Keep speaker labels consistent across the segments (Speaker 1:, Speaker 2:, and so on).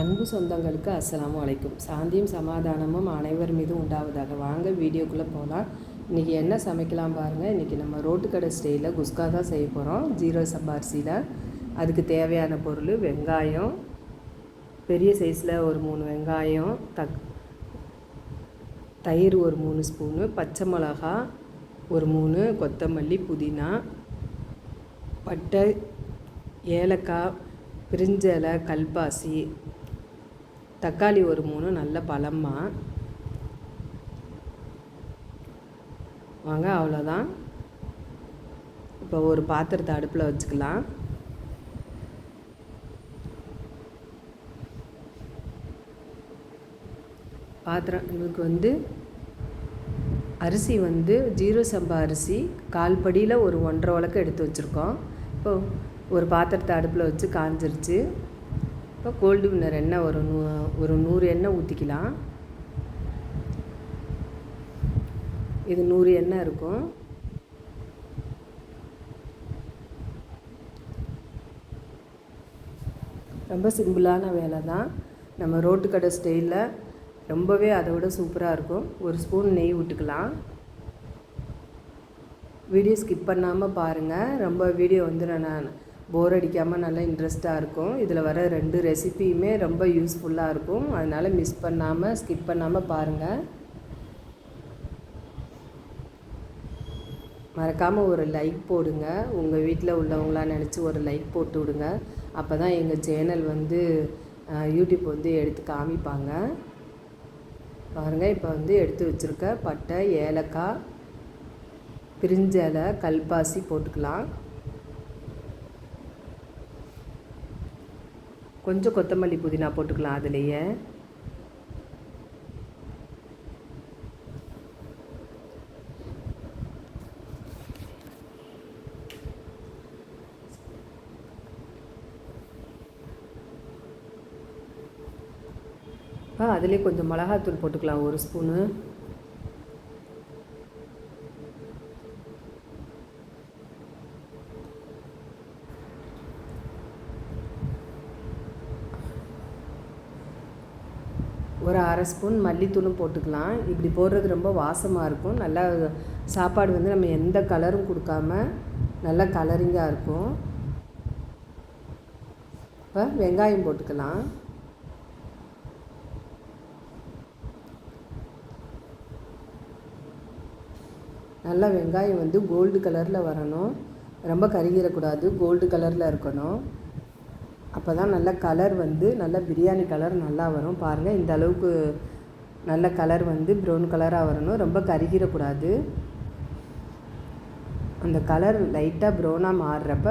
Speaker 1: அன்பு சொந்தங்களுக்கு அஸ்ஸலாமு அலைக்கும். சாந்தியும் சமாதானமும் அனைவர் மீதும் உண்டாவதாக. வாங்க வீடியோக்குள்ளே போகலாம் இன்றைக்கி என்ன சமைக்கலாம் பாருங்கள் இன்றைக்கி நம்ம ரோட்டு கடை ஸ்டைலில் குஸ்கா தான் செய்ய போகிறோம் ஜீரோ சம்பாரிசியில் அதுக்கு தேவையான பொருள் வெங்காயம். பெரிய சைஸில் ஒரு மூணு வெங்காயம் தக் தயிர் ஒரு மூணு ஸ்பூனு பச்சை மிளகா ஒரு மூணு கொத்தமல்லி புதினா பட்டை ஏலக்காய் பிரிஞ்சலை கல்பாசி தக்காளி ஒரு மூணு நல்ல பழமாக வாங்க அவ்வளோதான் இப்போ ஒரு பாத்திரத்தை அடுப்பில் வச்சுக்கலாம். பாத்திரம் இதுக்கு வந்து அரிசி வந்து ஜீரோ சம்பா அரிசி கால் படியில் ஒரு ஒன்றரை உலக்கு எடுத்து வச்சுருக்கோம். இப்போ ஒரு பாத்திரத்தை அடுப்பில் வச்சு காஞ்சிருச்சு. இப்போ கோல்டு வின்னர் எண்ணெய் ஒரு நூ ஒரு நூறு எண்ணெய் ஊற்றிக்கலாம் இது நூறு எண்ணெய் இருக்கும். ரொம்ப சிம்பிளான வேலை தான் நம்ம ரோட்டு கடை ஸ்டைலில் ரொம்பவே அதை விட சூப்பராக இருக்கும். ஒரு ஸ்பூன் நெய் விட்டுக்கலாம் வீடியோ ஸ்கிப் பண்ணாமல் பாருங்கள் ரொம்ப வீடியோ வந்து நான் போர் அடிக்காமல் நல்லா இன்ட்ரெஸ்ட்டாக இருக்கும். இதில் வர ரெண்டு ரெசிபியுமே ரொம்ப யூஸ்ஃபுல்லாக இருக்கும். அதனால் மிஸ் பண்ணாமல் ஸ்கிப் பண்ணாமல் பாருங்கள் மறக்காமல் ஒரு லைக் போடுங்க. உங்கள் வீட்டில் உள்ளவங்களாம் நினச்சி ஒரு லைக் போட்டு விடுங்க. அப்போ தான் எங்கள் சேனல் வந்து யூடியூப் வந்து எடுத்து காமிப்பாங்க. பாருங்கள் இப்போ வந்து எடுத்து வச்சுருக்க பட்டை ஏலக்காய் பிரிஞ்சலை கல்பாசி போட்டுக்கலாம். கொஞ்சம் கொத்தமல்லி புதினா போட்டுக்கலாம் அதுலேயே. ஆ அதுலேயே கொஞ்சம் மிளகாத்தூள் போட்டுக்கலாம் ஒரு ஸ்பூனு. ஒரு அரை ஸ்பூன் மல்லித்தூளும் போட்டுக்கலாம். இப்படி போடுறது ரொம்ப வாசமாக இருக்கும். நல்லா சாப்பாடு வந்து நம்ம எந்த கலரும் கொடுக்காம நல்லா கலரிங்காக இருக்கும். இப்போ வெங்காயம் போட்டுக்கலாம். நல்லா வெங்காயம் வந்து கோல்டு கலரில் வரணும். ரொம்ப கருகிடக்கூடாது. கோல்டு கலரில் இருக்கணும். அப்போ தான் நல்ல கலர் வந்து நல்ல பிரியாணி கலர் நல்லா வரும். பாருங்கள் இந்த அளவுக்கு நல்ல கலர் வந்து ப்ரௌன் கலராக வரணும். ரொம்ப கருகிடக்கூடாது. அந்த கலர் லைட்டாக ப்ரௌனாக மாறுறப்ப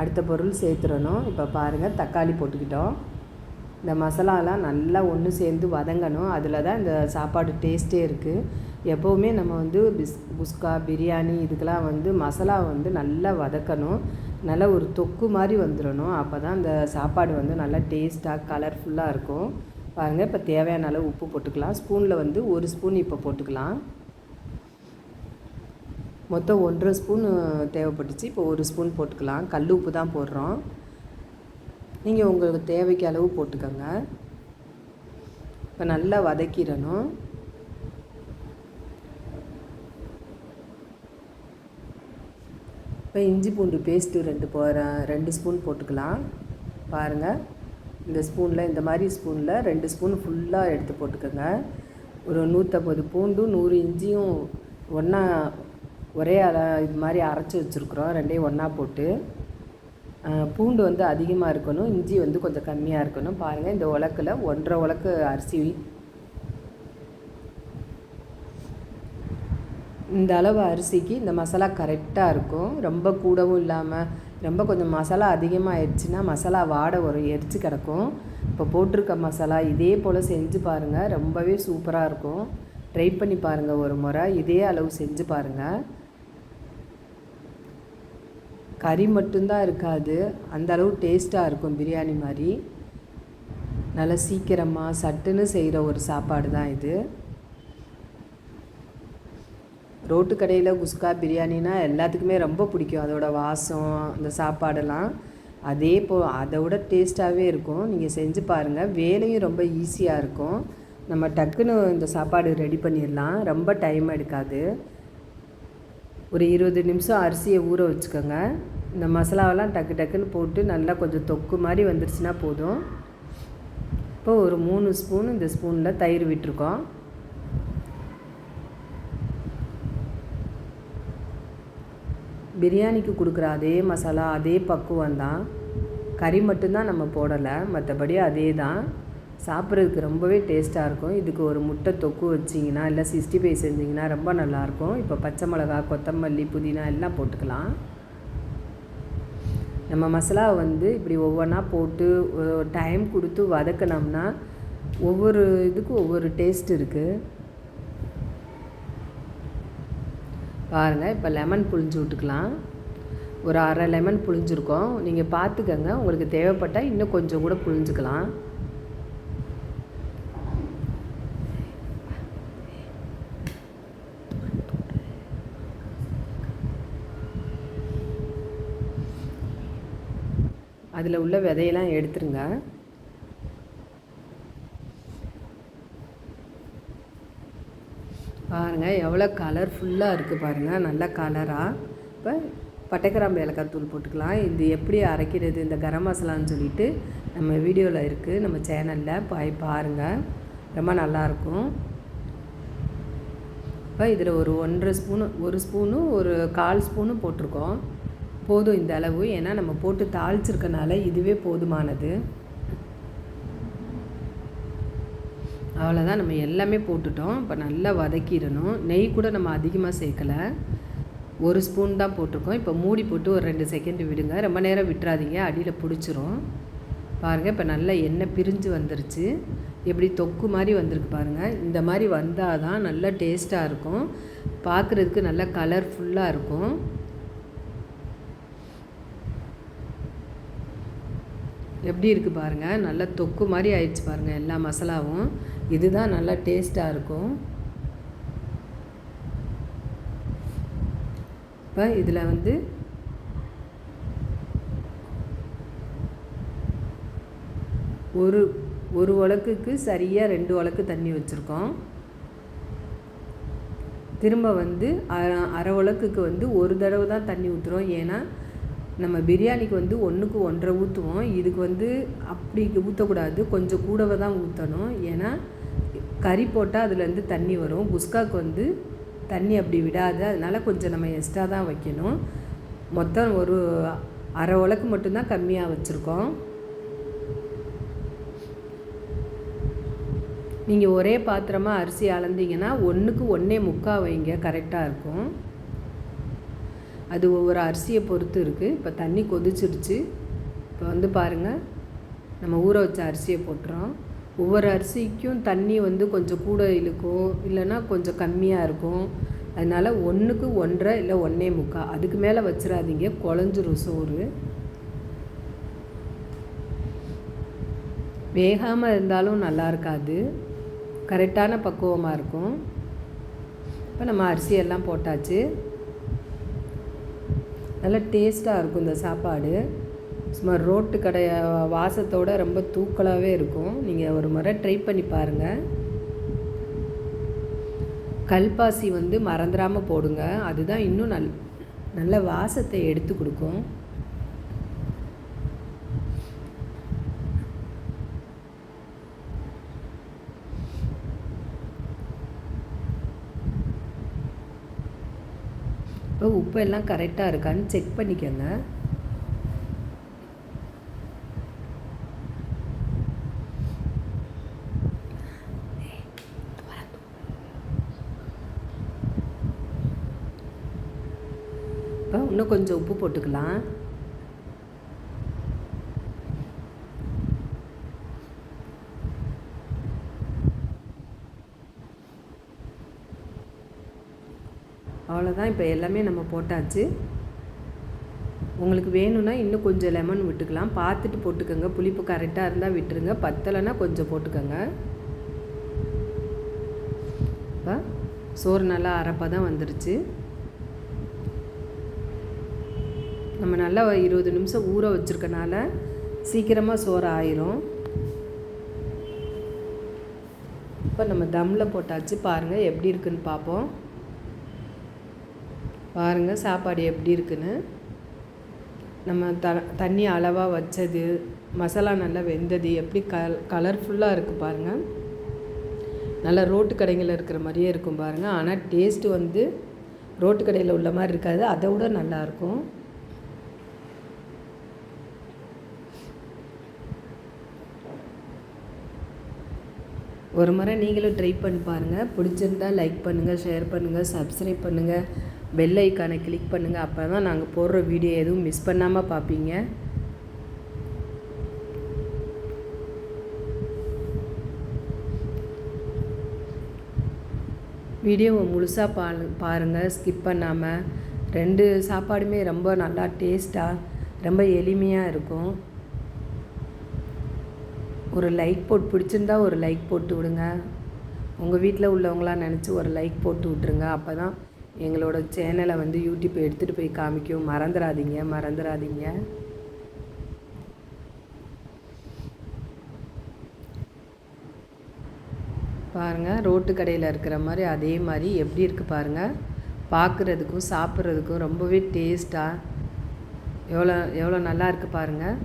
Speaker 1: அடுத்த பொருள் சேர்த்துடணும். இப்போ பாருங்கள் தக்காளி போட்டுக்கிட்டோம். இந்த மசாலாலாம் நல்லா ஒன்று சேர்ந்து வதங்கணும். அதில் தான் இந்த சாப்பாடு டேஸ்ட்டே இருக்குது எப்போவுமே நம்ம வந்து பிஸ் குஸ்கா பிரியாணி இதுக்கெலாம் வந்து மசாலா வந்து நல்லா வதக்கணும். நல்லா ஒரு தொக்கு மாதிரி வந்துடணும். அப்போ தான் அந்த சாப்பாடு வந்து நல்லா டேஸ்ட்டாக கலர்ஃபுல்லாக இருக்கும். பாருங்கள் இப்போ தேவையான அளவு உப்பு போட்டுக்கலாம். ஸ்பூனில் வந்து ஒரு ஸ்பூன் இப்போ போட்டுக்கலாம். மொத்தம் ஒன்றரை ஸ்பூன் தேவைப்பட்டுச்சு. இப்போ ஒரு ஸ்பூன் போட்டுக்கலாம். கல் உப்பு தான் போடுறோம். நீங்கள் உங்களுக்கு தேவைக்கு அளவு போட்டுக்கோங்க. இப்போ நல்லா வதக்கிடணும். இப்போ இஞ்சி பூண்டு பேஸ்ட்டு ரெண்டு போ ரெண்டு ஸ்பூன் போட்டுக்கலாம். பாருங்கள் இந்த ஸ்பூனில் இந்த மாதிரி ஸ்பூனில் ரெண்டு ஸ்பூன் ஃபுல்லாக எடுத்து போட்டுக்கோங்க. ஒரு நூற்றம்பது பூண்டும் நூறு இஞ்சியும் ஒன்றா ஒரே அல இது மாதிரி அரைச்சி வச்சுருக்குறோம். ரெண்டையும் ஒன்றா போட்டு. பூண்டு வந்து அதிகமாக இருக்கணும். இஞ்சி வந்து கொஞ்சம் கம்மியாக இருக்கணும். பாருங்கள் இந்த உலக்கில் ஒன்றரை உலக்கு அரிசி இந்த அளவு அரிசிக்கு இந்த மசாலா கரெக்டாக இருக்கும். ரொம்ப கூடவும் இல்லாமல் ரொம்ப கொஞ்சம் மசாலா அதிகமாக ஆயிடுச்சுன்னா மசாலா வாடை வரும் எரிச்சு கிடக்கும். இப்போ போட்டிருக்க மசாலா இதே போல் செஞ்சு பாருங்கள் ரொம்பவே சூப்பராக இருக்கும். ட்ரை பண்ணி பாருங்கள் ஒரு முறை. இதே அளவு செஞ்சு பாருங்கள் கறி மட்டும்தான் இருக்காது. அந்த அளவு டேஸ்ட்டாக இருக்கும் பிரியாணி மாதிரி. நல்லா சீக்கிரமாக சட்டுன்னு செய்கிற ஒரு சாப்பாடு தான் இது. ரோட்டு கடையில் குஸ்கா பிரியாணினா எல்லாத்துக்குமே ரொம்ப பிடிக்கும். அதோட வாசம் அந்த சாப்பாடெல்லாம். அதே போ அதை விட டேஸ்ட்டாகவே இருக்கும். நீங்கள் செஞ்சு பாருங்கள் வேலையும் ரொம்ப ஈஸியாக இருக்கும். நம்ம டக்குன்னு இந்த சாப்பாடு ரெடி பண்ணிடலாம். ரொம்ப டைம் எடுக்காது. ஒரு இருபது நிமிஷம் அரிசியை ஊற வச்சுக்கோங்க. இந்த மசாலாவெல்லாம் டக்கு டக்குன்னு போட்டு நல்லா கொஞ்சம் தொக்கு மாதிரி வந்துருச்சுன்னா போதும். இப்போ ஒரு மூணு ஸ்பூன் இந்த ஸ்பூனில் தயிர் விட்டுருக்கோம். பிரியாணிக்கு கொடுக்குற அதே மசாலா அதே பக்குவம் தான். கறி மட்டும்தான் நம்ம போடலை. மற்றபடி அதே தான். சாப்பிட்றதுக்கு ரொம்பவே டேஸ்ட்டாக இருக்கும். இதுக்கு ஒரு முட்டை தொக்கு வச்சிங்கன்னா இல்லை சிக்ஸ்டி ஃபைவ் செஞ்சிங்கன்னா ரொம்ப நல்லாயிருக்கும். இப்போ பச்சை மிளகா கொத்தமல்லி புதினா எல்லாம் போட்டுக்கலாம். நம்ம மசாலாவை வந்து இப்படி ஒவ்வொன்றா போட்டு டைம் கொடுத்து வதக்கினோம்னா ஒவ்வொரு இதுக்கும் ஒவ்வொரு டேஸ்ட் இருக்குது பாருங்கள் இப்போ லெமன் புழிஞ்சு விட்டுக்கலாம். ஒரு அரை லெமன் புழிஞ்சிருக்கோம். நீங்கள் பார்த்துக்கங்க உங்களுக்கு தேவைப்பட்டால் இன்னும் கொஞ்சம் கூட புழிஞ்சுக்கலாம். அதில் உள்ள விதையெல்லாம் எடுத்துருங்க. பாருங்கள் எவ்வளோ கலர்ஃபுல்லாக இருக்குது பாருங்கள் நல்ல கலராக இப்போ பட்டைக்கிராம்பு ஏலக்காய் தூள் போட்டுக்கலாம். இது எப்படி அரைக்கிறது இந்த கரம் மசாலான்னு சொல்லிட்டு நம்ம வீடியோவில் இருக்குது நம்ம சேனலில் போய் பாருங்கள் ரொம்ப நல்லாயிருக்கும் இப்போ இதில் ஒரு ஒன்றரை ஸ்பூனு ஒரு ஸ்பூனும் ஒரு கால் ஸ்பூனும் போட்டிருக்கோம். போதும் இந்த அளவு. ஏன்னா நம்ம போட்டு தாளிச்சிருக்கனால இதுவே போதுமானது. அவ்வளோதான் நம்ம எல்லாமே போட்டுட்டோம். இப்போ நல்லா வதக்கிடணும். நெய் கூட நம்ம அதிகமாக சேர்க்கலை. ஒரு ஸ்பூன் தான் போட்டிருக்கோம். இப்போ மூடி போட்டு ஒரு ரெண்டு செகண்ட் விடுங்க. ரொம்ப நேரம் விட்டுறாதீங்க. அடியில் பிடிச்சிரும். பாருங்கள் இப்போ நல்லா எண்ணெய் பிரிஞ்சு வந்துருச்சு. எப்படி தொக்கு மாதிரி வந்திருக்கு பாருங்கள் இந்த மாதிரி வந்தால் தான் நல்லா டேஸ்ட்டாக இருக்கும். பார்க்குறதுக்கு நல்லா கலர்ஃபுல்லாக இருக்கும். எப்படி இருக்குது பாருங்கள் நல்லா தொக்கு மாதிரி ஆயிடுச்சு பாருங்கள் எல்லா மசாலாவும். இதுதான் நல்லா டேஸ்ட்டாக இருக்கும். இப்போ இதில் வந்து ஒரு ஒரு உலக்குக்கு சரியாக ரெண்டு உலக்கு தண்ணி வச்சுருக்கோம். திரும்ப வந்து அரை உலக்குக்கு வந்து ஒரு தடவை தான் தண்ணி ஊற்றுறோம் ஏன்னா நம்ம பிரியாணிக்கு வந்து ஒன்றுக்கு ஒன்றரை ஊற்றுவோம் இதுக்கு வந்து அப்படி ஊற்றக்கூடாது கொஞ்சம் கூடவே தான் ஊற்றணும் ஏன்னா கறி போட்டால் அதுலேருந்து தண்ணி வரும். குஸ்காவுக்கு வந்து தண்ணி அப்படி விடாது. அதனால் கொஞ்சம் நம்ம எக்ஸ்ட்ரா தான் வைக்கணும். மொத்தம் ஒரு அரை உலக்கு மட்டும்தான் கம்மியாக வச்சுருக்கோம். நீங்கள் ஒரே பாத்திரமாக அரிசி அளந்தீங்கன்னா ஒன்றுக்கு ஒன்றே முக்கால் வைங்க. கரெக்டாக இருக்கும். அது ஒவ்வொரு அரிசியை பொறுத்து இருக்குது இப்போ தண்ணி கொதிச்சிருச்சு. இப்போ வந்து பாருங்கள் நம்ம ஊற வச்ச அரிசியை போட்டுறோம். ஒவ்வொரு அரிசிக்கும் தண்ணி வந்து கொஞ்சம் கூட இழுக்கும் இல்லைன்னா கொஞ்சம் கம்மியாக இருக்கும். அதனால் ஒன்றுக்கு ஒன்றரை இல்லை ஒன்றே முக்கால் அதுக்கு மேலே வச்சிடாதீங்க. குழஞ்சிரும் சோறு. வேகாமல் இருந்தாலும் நல்லா இருக்காது. கரெக்டான பக்குவமாக இருக்கும். இப்போ நம்ம அரிசியெல்லாம் போட்டாச்சு. நல்லா டேஸ்ட்டாக இருக்கும் இந்த சாப்பாடு. சும்மா ரோட்டு கடை வாசத்தோடு ரொம்ப தூக்கலாகவே இருக்கும். நீங்கள் ஒரு முறை ட்ரை பண்ணி பாருங்கள் கல்பாசி வந்து மறந்துடாமல் போடுங்க. அதுதான் இன்னும் நல் நல்ல வாசத்தை எடுத்து கொடுக்கும். இப்போ உப்பு எல்லாம் கரெக்டாக இருக்கான்னு செக் பண்ணிக்கோங்க இப்போ இன்னும் கொஞ்சம் உப்பு போட்டுக்கலாம். அவ்வளோதான் இப்போ எல்லாமே நம்ம போட்டாச்சு. உங்களுக்கு வேணும்னா இன்னும் கொஞ்சம் லெமன் விட்டுக்கலாம். பார்த்துட்டு போட்டுக்கோங்க. புளிப்பு கரெக்டாக இருந்தால் விட்டுருங்க. பத்தலைன்னா கொஞ்சம் போட்டுக்கோங்க. இப்போ சோறு நல்லா அரைப்பாக தான் வந்துருச்சு. நம்ம நல்லா இருபது நிமிஷம் ஊற வச்சுருக்கனால சீக்கிரமாக சோறு ஆயிரும். இப்போ நம்ம தம்மில் போட்டாச்சு பாருங்கள் எப்படி இருக்குன்னு பார்ப்போம் பாருங்கள் சாப்பாடு எப்படி இருக்குன்னு. நம்ம த தண்ணி அளவாக வச்சது மசாலா நல்லா வெந்தது எப்படி கல் கலர்ஃபுல்லாக இருக்குது பாருங்கள் நல்லா ரோட்டு கடைகளில் இருக்கிற மாதிரியே இருக்கும் பாருங்கள் ஆனால் டேஸ்ட்டு வந்து ரோட்டு கடையில் உள்ள மாதிரி இருக்காது. அதை விட நல்லாயிருக்கும் ஒரு முறை நீங்களும் ட்ரை பண்ணி பாருங்கள் பிடிச்சிருந்தா லைக் பண்ணுங்கள் ஷேர் பண்ணுங்கள் சப்ஸ்கிரைப் பண்ணுங்கள் பெல் ஐக்கானை கிளிக் பண்ணுங்கள் அப்போ தான் நாங்கள் போடுற வீடியோ எதுவும் மிஸ் பண்ணாமல் பார்ப்பீங்க வீடியோவை முழுசாக பா பாருங்கள் ஸ்கிப் பண்ணாமல் ரெண்டு சாப்பாடுமே ரொம்ப நல்லா டேஸ்ட்டாக ரொம்ப எளிமையாக இருக்கும். ஒரு லைக் போட்டு பிடிச்சிருந்தா ஒரு லைக் போட்டு விடுங்க. உங்கள் வீட்டில் உள்ளவங்களாம் நினச்சி ஒரு லைக் போட்டு விட்ருங்க அப்போ தான் எங்களோட சேனலை வந்து யூடியூப் எடுத்துகிட்டு போய் காமிக்கும் மறந்துடாதீங்க மறந்துடாதீங்க. பாருங்கள் ரோட்டு கடையில் இருக்கிற மாதிரி அதே மாதிரி எப்படி இருக்குது பாருங்கள் பார்க்குறதுக்கும் சாப்பிட்றதுக்கும் ரொம்பவே டேஸ்ட்டாக எவ்வளோ எவ்வளோ நல்லா இருக்குது பாருங்கள்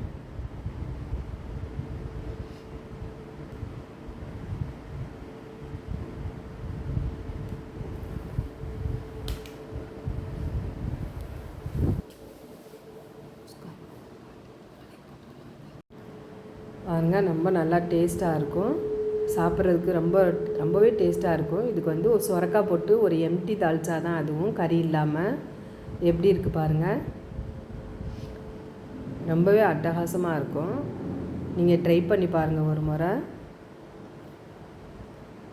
Speaker 1: பாருங்கள் ரொம்ப நல்லா டேஸ்ட்டாக இருக்கும். சாப்பிட்றதுக்கு ரொம்ப ரொம்பவே டேஸ்ட்டாக இருக்கும். இதுக்கு வந்து ஒரு சொரக்காய் போட்டு ஒரு எம்டி தாளிச்சா தான் அதுவும் கறி இல்லாமல் எப்படி இருக்குது பாருங்கள் ரொம்பவே அட்டகாசமாக இருக்கும். நீங்கள் ட்ரை பண்ணி பாருங்கள் ஒரு முறை.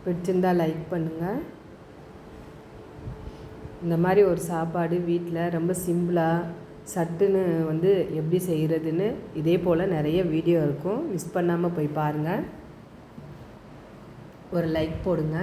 Speaker 1: பிடிச்சிருந்தால் லைக் பண்ணுங்கள் இந்த மாதிரி ஒரு சாப்பாடு வீட்டில் ரொம்ப சிம்பிளாக சட்டுன்னு வந்து எப்படி செய்கிறதுன்னு இதே போல் நிறைய வீடியோ இருக்கும். மிஸ் பண்ணாமல் போய் பாருங்கள் ஒரு லைக் போடுங்க.